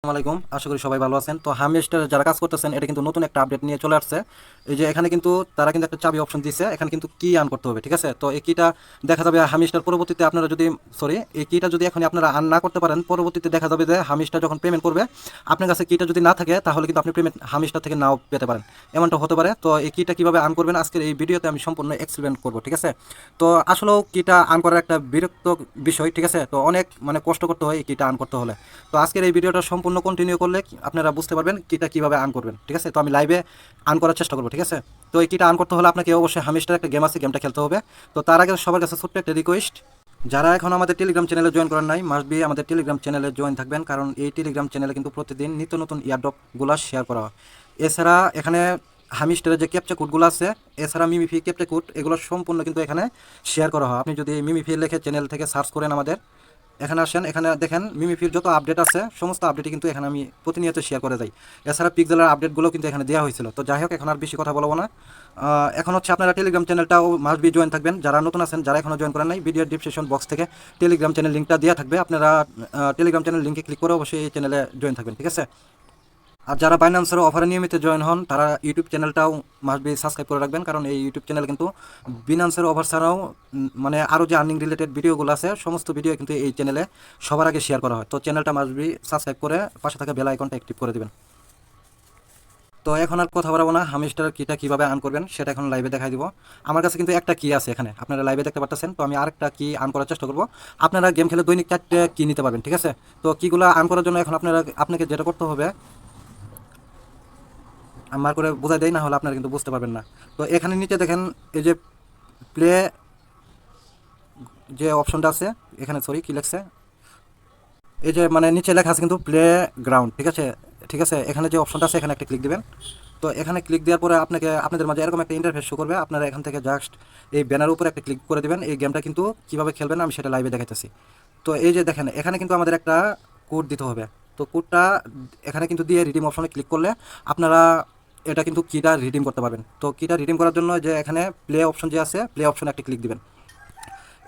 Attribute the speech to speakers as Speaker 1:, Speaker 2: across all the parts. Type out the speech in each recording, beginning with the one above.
Speaker 1: আসসালামু আলাইকুম, আশা করি সবাই ভালো আছেন। তো হামিস্টার যারা কাজ করতেছেন, এটা কিন্তু নতুন একটা আপডেট নিয়ে চলে আসছে। এই যে এখানে কিন্তু তারা কিন্তু একটা চাবি অপশন দিয়েছে এখানে কিন্তু কি আন করতে হবে, ঠিক আছে? তো এই কিটা দেখা যাবে হামিস্টার পরবর্তীতে আপনারা যদি সরি এই কিটা যদি এখন আপনারা আন না করতে পারেন, পরবর্তীতে দেখা যাবে যে হামিস্টার যখন পেমেন্ট করবে, আপনার কাছে কিটা যদি না থাকে, তাহলে কিন্তু আপনি পেমেন্ট হামিস্টার থেকে নাও পেতে পারেন। এমনটা হতে পারে। তো এই কিটা কীভাবে আন করবেন, আজকের এই ভিডিওতে আমি সম্পূর্ণ এক্সপ্লেন করব, ঠিক আছে? তো আসলেও কিটা আন করার একটা বিরক্ত বিষয়, ঠিক আছে? তো অনেক মানে কষ্ট করতে হয় এই কিটা আন করতে হলে। তো আজকের এই ভিডিওটা সম্পূর্ণ কন্টিনিউ করলে আপনারা বুঝতে পারবেন কিটা কীভাবে আন করবেন, ঠিক আছে? তো আমি লাইভে আন করার চেষ্টা করব, ঠিক আছে? তো এই কিটা আন করতে হলে আপনাকে অবশ্যই হামিস্টার একটা গেম আছে গেমটা খেলতে হবে। তো তার আগে সবার কাছে ছোট্ট একটা রিকোয়েস্ট যারা এখন আমাদের টেলিগ্রাম চ্যানেলে জয়েন করেন নাই মাস্ট বি আমাদের টেলিগ্রাম চ্যানেলে জয়েন থাকবেন, কারণ এই টেলিগ্রাম চ্যানেলে কিন্তু প্রতিদিন নিত্য নতুন ইয়ারড্রপগুলো শেয়ার করা হয়। এছাড়া এখানে হামিস্টারের যে ক্যাপচা কোডগুলো আছে, এছাড়া মিমিফি ক্যাপচা কোড এগুলো সম্পূর্ণ কিন্তু এখানে শেয়ার করা হয়। আপনি যদি মিমিফি লেখে চ্যানেল থেকে সার্চ করেন আমাদের এখানে আসেন, এখানে দেখেন মিমিফির যত আপডেট আছে, সমস্ত আপডেটই কিন্তু এখানে আমি প্রতিনিয়ত শেয়ার করে যাই। এছাড়া পিকজেলের আপডেটগুলো কিন্তু এখানে দেওয়া হয়েছিল। তো যাই হোক, এখন আর বেশি কথা বলব না। এখন হচ্ছে আপনারা টেলিগ্রাম চ্যানেলটাও মাস্ট বি জয়েন থাকবেন। যারা নতুন আছেন, যারা এখনও জয়েন করেন নাই ভিডিও ডিসক্রিপশন বক্স থেকে টেলিগ্রাম চ্যানেল লিঙ্কটা দেওয়া থাকবে। আপনারা টেলিগ্রাম চ্যানেল লিঙ্কে ক্লিক করে অবশ্যই এই চ্যানেলে জয়েন থাকবেন, ঠিক আছে? আর যারা বাইন্যান্সের অফারে নিয়মিত জয়েন হন, তারা ইউটিউব চ্যানেলটাও মাস্ট বি সাবস্ক্রাইব করে রাখবেন, কারণ এই ইউটিউব চ্যানেল কিন্তু বিনান্সের অফার ছাড়াও মানে আরও যে আর্নিং রিলেটেড ভিডিওগুলো আছে, সমস্ত ভিডিও কিন্তু এই চ্যানেলে সবার আগে শেয়ার করা হয়। তো চ্যানেলটা মাস্ট বি সাবস্ক্রাইব করে পাশে থাকা বেল আইকনটা অ্যাক্টিভ করে দেবেন। তো এখন আর কথা বলব না হামিস্টার কিটা কীভাবে আর্ন করবেন, সেটা এখন লাইভে দেখাই দিব। আমার কাছে কিন্তু একটা কি আছে এখানে, আপনারা লাইভে দেখতে পাচ্ছেন তো আমি আরেকটা কি আর্ন করার চেষ্টা করব। আপনারা গেম খেলে দৈনিক চারটে কি নিতে পারবেন, ঠিক আছে? তো কিগুলো আর্ন করার জন্য এখন আপনারা, আপনাকে যেটা করতে হবে আমার করে বোঝাই দেয় না হলে আপনারা কিন্তু বুঝতে পারবেন না। তো এখানে নিচে দেখেন, এই যে প্লে যে অপশনটা আছে, এখানে সরি কি লেখছে? এই যে মানে নিচে লেখা আছে কিন্তু প্লে গ্রাউন্ড ঠিক আছে? ঠিক আছে? এখানে যে অপশনটা আছে, এখানে একটা ক্লিক দেবেন। তো এখানে ক্লিক দেওয়ার পরে আপনাকে, আপনাদের মাঝে এরকম একটা ইন্টারফেস শো করবে। আপনারা এখান থেকে জাস্ট এই ব্যানার উপরে একটা ক্লিক করে দেবেন। এই গেমটা কিন্তু কীভাবে খেলবেন, আমি সেটা লাইভে দেখাইতেছি। তো এই যে দেখেন, এখানে কিন্তু আমাদের একটা কোড দিতে হবে। তো কোডটা এখানে কিন্তু দিয়ে রিডিম অপশনে ক্লিক করলে আপনারা এটা কিন্তু কিটা রিডিম করতে পারবেন। তো কিটা রিডিম করার জন্য যে এখানে প্লে অপশন যে আছে প্লে অপশনে একটা ক্লিক দিবেন।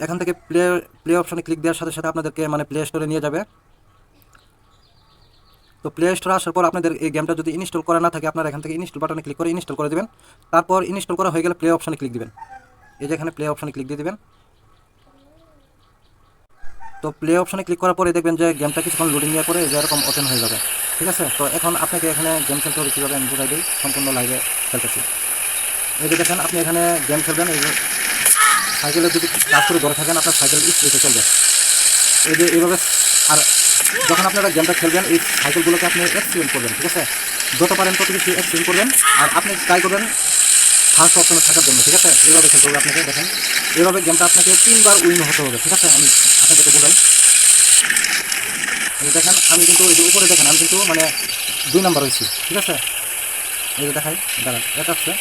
Speaker 1: এখান থেকে প্লে প্লে অপশনে ক্লিক দেওয়ার সাথে সাথে আপনাদেরকে মানে প্লে স্টোরে নিয়ে যাবে। তো প্লে স্টোরে আসার পর আপনাদের এই গেমটা যদি ইনস্টল করা না থাকে, আপনারা এখান থেকে ইনস্টল বাটনে ক্লিক করে ইনস্টল করে দেবেন। তারপর ইনস্টল করা হয়ে গেলে প্লে অপশনে ক্লিক দিবেন। এই যে এখানে প্লে অপশনে ক্লিক দিয়ে দিবেন। তো প্লে অপশনে ক্লিক করার পরে দেখবেন যে গেমটা কিছুক্ষণ লোডিং নিয়ে করে এরকম ওপেন হয়ে যাবে। ঠিক আছে? তো এখন আপনাকে এখানে গেম খেলতে হবে কীভাবে আমি বুঝাই দিই? সম্পূর্ণ লাইভে খেলতেছি। এই যে দেখেন, আপনি এখানে গেম খেলবেন, এই সাইকেলে যদি কাজ করে ধরে থাকেন, আপনার সাইকেল স্পিডে চলবে। এই যে এইভাবে আর যখন আপনারা গেমটা খেলবেন, এই সাইকেলগুলোকে আপনি এক্সপিরিয়েন্স করবেন, ঠিক আছে? যত পারেন তত বেশি এক্সপিরিয়েন্স করবেন। আর আপনি ট্রাই করবেন ফার্স্ট অপশনে থাকার জন্য, ঠিক আছে? এইভাবে খেলতে হবে আপনাকে, দেখেন। এইভাবে গেমটা আপনাকে তিনবার উইন হতে হবে, ঠিক আছে? আমি আপনাদেরকে বোঝাই। দেখেন, আমি কিন্তু এই যে উপরে দেখেন, আমি কিন্তু মানে দুই নাম্বার হয়েছি, ঠিক আছে? এই যে দেখাই, দাঁড়ান এটা হচ্ছে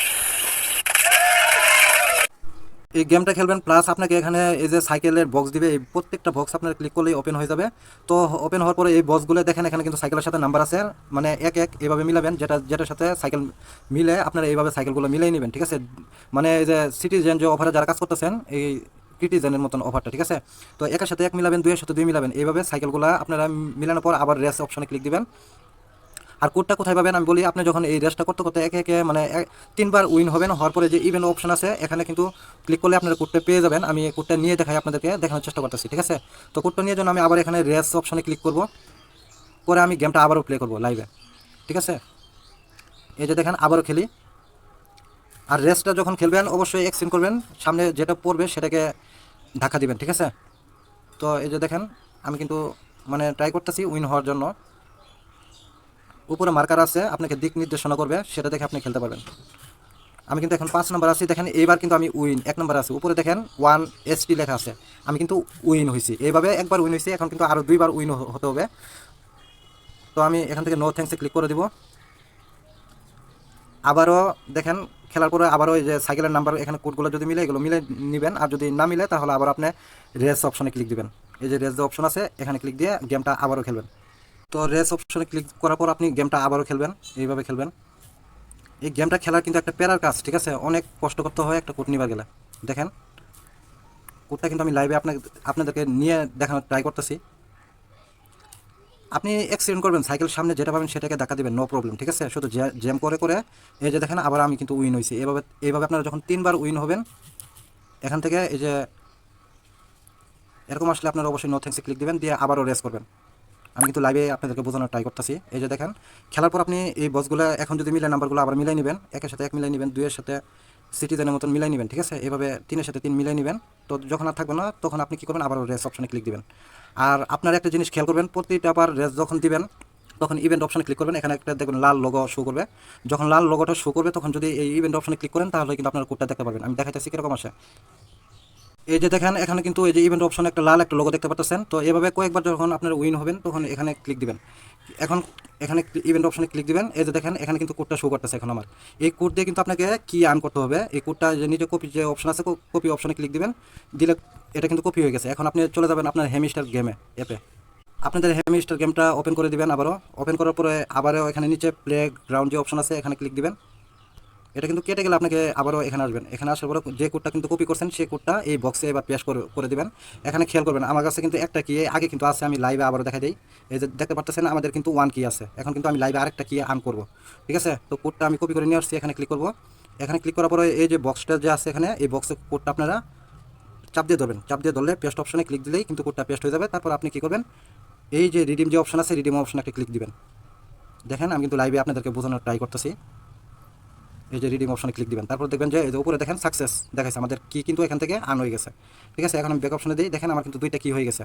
Speaker 1: এই গেমটা খেলবেন প্লাস আপনাকে এখানে এই যে সাইকেলের বক্স দিবে, এই প্রত্যেকটা বক্স আপনার ক্লিক করলেই ওপেন হয়ে যাবে। তো ওপেন হওয়ার পরে এই বক্সগুলো দেখেন, এখানে কিন্তু সাইকেলের সাথে নাম্বার আছে মানে এক এক এভাবে মিলাবেন, যেটা, যেটার সাথে সাইকেল মিলে আপনারা এইভাবে সাইকেলগুলো মিলিয়ে নেবেন, ঠিক আছে? মানে এই যে সিটিজেন যে অফারে যারা কাজ করতেছেন, এই ক্রিটিজেনের মতন অফারটা ঠিক আছে? তো একের সাথে এক মিলাবেন, দুইয়ের সাথে দুই মিলাবেন, এইভাবে সাইকেলগুলো আপনারা মিলানোর পর আবার রেস অপশনে ক্লিক দিবেন। আর কোডটা কোথায় পাবেন? আমি বলি, আপনি যখন এই রেসটা করতে করতে একে একে মানে তিনবার উইন হবেন, হওয়ার পরে যে ইভেন্ট অপশন আছে, এখানে কিন্তু ক্লিক করলে আপনারা কোডটা পেয়ে যাবেন। আমি কোডটা নিয়ে দেখাই আপনাদেরকে, দেখানোর চেষ্টা করতেছি, ঠিক আছে? তো কোডটা নিয়ে জন্য আমি আবার এখানে রেস অপশনে ক্লিক করব। করে আমি গেমটা আবারও প্লে করব লাইভে ঠিক আছে? এই যে দেখেন, আবারও খেলি। আর রেসটা যখন খেলবেন, অবশ্যই এক্সচেঞ্জ করবেন। সামনে যেটা পড়বে, সেটাকে ধাক্কা দিবেন, ঠিক আছে? তো এই যে দেখেন, আমি কিন্তু মানে ট্রাই করতেছি উইন হওয়ার জন্য। উপরে মার্কার আছে, আপনাকে দিক নির্দেশনা করবে, সেটা দেখে আপনি খেলতে পারবেন। আমি কিন্তু এখন পাঁচ নম্বর আছি, দেখেন এইবার কিন্তু আমি উইন এক নম্বর আছে। উপরে দেখেন ওয়ান এসপি লেখা আছে, আমি কিন্তু উইন হয়েছি। এইভাবে একবার উইন হয়েছি, এখন কিন্তু আরও দুইবার উইন হতে হবে। তো আমি এখান থেকে নো থ্যাঙ্কসে ক্লিক করে দিব। আবারও দেখেন, খেলার পরে আবারও এই যে সাইকেলের নাম্বার, এখানে কোডগুলো যদি মিলে, এগুলো মিলে নেবেন। আর যদি না মিলে, তাহলে আবার আপনি রেস অপশনে ক্লিক দিবেন। এই যে রেস যে অপশন আছে, এখানে ক্লিক দিয়ে গেমটা আবারও খেলবেন। তো রেস অপশনে ক্লিক করার পর আপনি গেমটা আবারও খেলবেন, এইভাবে খেলবেন। এই গেমটা খেলার কিন্তু একটা প্যারার কাজ, ঠিক আছে? অনেক কষ্ট করতে হয় একটা কোড নিবার গেলে। দেখেন, কোডটা কিন্তু আমি লাইভে আপনাকে আপনাদেরকে নিয়ে দেখানোর ট্রাই করতেছি। আপনি অ্যাক্সিডেন্ট করবেন সাইকেল সামনে যেটা পাবেন সেটাকে দেখা দেবেন নো প্রবলেম ঠিক আছে? শুধু জ্যাম করে করে, এই যে দেখেন, আবার আমি কিন্তু উইন হয়েছি। এভাবে এইভাবে আপনারা যখন তিনবার উইন হবেন, এখান থেকে এই যে এরকম আসলে আপনারা অবশ্যই নো থ্যাঙ্কসে ক্লিক দেবেন, দিয়ে আবারও রেস করবেন। আমি কিন্তু লাইভে আপনাদেরকে বোঝানোর ট্রাই করতেছি। এই যে দেখেন, খেলার পর আপনি এই বসগুলো এখন যদি মিলে নাম্বারগুলো আবার মিলাই নেবেন, একের সাথে এক মিলাই নেবেন, দুইয়ের সাথে সিটিজেনের মতন মিলাই নেবেন, ঠিক আছে? এভাবে তিনের সাথে তিন মিলাই নেবেন। তো যখন আর থাকবে না, তখন আপনি কী করবেন? আবার রেস অপশনে ক্লিক দিবেন। আর আপনার একটা জিনিস খেয়াল করবেন, প্রতিটা আবার রেস যখন দিবেন, তখন ইভেন্ট অপশনে ক্লিক করবেন। এখানে একটা দেখবেন লাল লোগো শো করবে। যখন লাল লোগোটা শো করবে, তখন যদি এই ইভেন্ট অপশনে ক্লিক করেন, তাহলে কিন্তু আপনার কোডটা দেখতে পারবেন। আমি দেখাইতেছি কীরকম আসে। এই যে দেখেন, এখানে কিন্তু এই যে ইভেন্ট অপশন একটা লাল একটা লোগো দেখতে পাচ্ছেন তো এভাবে কয়েকবার যখন আপনার উইন হবেন, তখন এখানে ক্লিক দিবেন। এখন এখানে ইভেন্ট অপশনে ক্লিক দিবেন। এই যে দেখেন, এখানে কিন্তু কোডটা শো করতেছে এখন আমার। এই কোড দিয়ে কিন্তু আপনাকে কি আর্ন করতে হবে? এই কোডটা যে নিজে কপি যে অপশন আছে কপি অপশনে ক্লিক দিবেন। দিলে এটা কিন্তু কপি হয়ে গেছে। এখন আপনি চলে যাবেন আপনার হেমিস্টার গেমে অ্যাপে আপনাদের হেমিস্টার গেমটা ওপেন করে দিবেন আবারও। ওপেন করার পরে আবারও এখানে নিচে প্লে গ্রাউন্ড যে অপশন আছে, এখানে ক্লিক দিবেন। এটা কিন্তু কেটে গেলে আপনাকে আবারও এখানে আসবেন। এখানে আসার পরে যে কোডটা কিন্তু কপি করছেন সেই কোডটা এই বক্সে এবার পেশ করে করে দেবেন। এখানে খেয়াল করবেন, আমার কাছে কিন্তু একটা কি আগে কিন্তু আছে, আমি লাইভে আবারও দেখা দিই। এই যে দেখতে পাচ্ছেন আমাদের কিন্তু ওয়ান কি আছে। এখন কিন্তু আমি লাইভে আরেকটা কি আন করব। ঠিক আছে? তো কোডটা আমি কপি করে নিয়ে আসছি, এখানে ক্লিক করব। এখানে ক্লিক করার পরে এই যে বক্সটা যে আছে এখানে, এই বক্সে কোডটা আপনারা চাপ দিয়ে ধরবেন। চাপ দিয়ে ধরলে পেস্ট অপশনে ক্লিক দিলেই কিন্তু কোডটা পেস্ট হয়ে যাবে। তারপর আপনি কী করবেন, এই যে রিডিম যে অপশন আছে রিডিম অপশনে একটা ক্লিক দিবেন। দেখেন, আমি কিন্তু লাইভে আপনাদেরকে বোঝানোর ট্রাই করতেছি। এই যে রিডিং অপশনে ক্লিক দিবেন। তারপর দেখবেন যে উপরে দেখেন সাকসেস দেখাইছে। আমাদের কি কিন্তু এখান থেকে আন হয়ে গেছে। ঠিক আছে? এখন আমি ব্যাক অপশনে দিই। দেখেন আমার কিন্তু দুইটা কি হয়ে গেছে।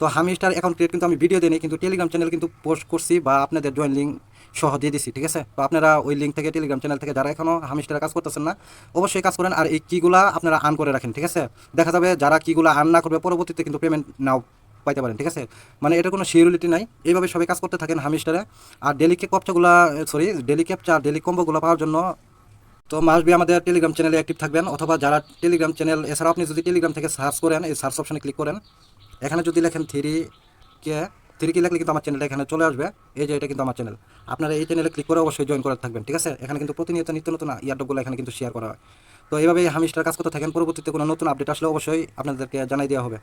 Speaker 1: তো হামি স্টার অ্যাকাউন্ট ক্রিয়েট কিন্তু আমি ভিডিও দিই কিন্তু টেলিগ্রাম চ্যানেল কিন্তু পোস্ট করছি বা আপনাদের জয়েন লিঙ্ক সহ দিয়ে দিছি। ঠিক আছে? তো আপনারা ওই লিঙ্ক থেকে টেলিগ্রাম চ্যানেল থেকে যারা এখনও হামিস্টারে কাজ করতেছেন না, অবশ্যই কাজ করেন। আর এই কিগুলা আপনারা আন করে রাখেন। ঠিক আছে? দেখা যাবে যারা কিগুলা আন না করবে, পরবর্তীতে কিন্তু পেমেন্ট নাও পাইতে পারেন। ঠিক আছে? মানে এটা কোনো সিউরিটি নাই। এইভাবে সবাই কাজ করতে থাকেন হামিস্টারে। আর ডেলি ক্যাপচাগুলো সরি ডেলি ক্যাপচা ডেলি কম্বোগুলো পাওয়ার জন্য তো মাসবি আমাদের টেলিগ্রাম চ্যানেলে অ্যাক্টিভ থাকবেন, অথবা যারা টেলিগ্রাম চ্যানেল এছাড়াও আপনি যদি টেলিগ্রাম থেকে সার্চ করেন, এই সার্চ অপশনে ক্লিক করেন, এখানে যদি লেখেন থ্রি কে থ্রি কি লেখলে কিন্তু আমার চ্যানেলটা এখানে চলে আসবে, এই যে এটা কিন্তু আমার চ্যানেল আপনারা এই চ্যানেলে ক্লিক করে অবশ্যই জয়েন করে থাকবেন, ঠিক আছে? এখানে কিন্তু প্রতিনিয়ত নিত্য নতুন ইয়ারডগুলো এখানে কিন্তু শেয়ার করা হয়। তো এইভাবে হামিস্টার কাজ করতে থাকেন, পরবর্তীতে কোনো নতুন আপডেট আসলে অবশ্যই আপনাদেরকে জানাই দেওয়া হবে।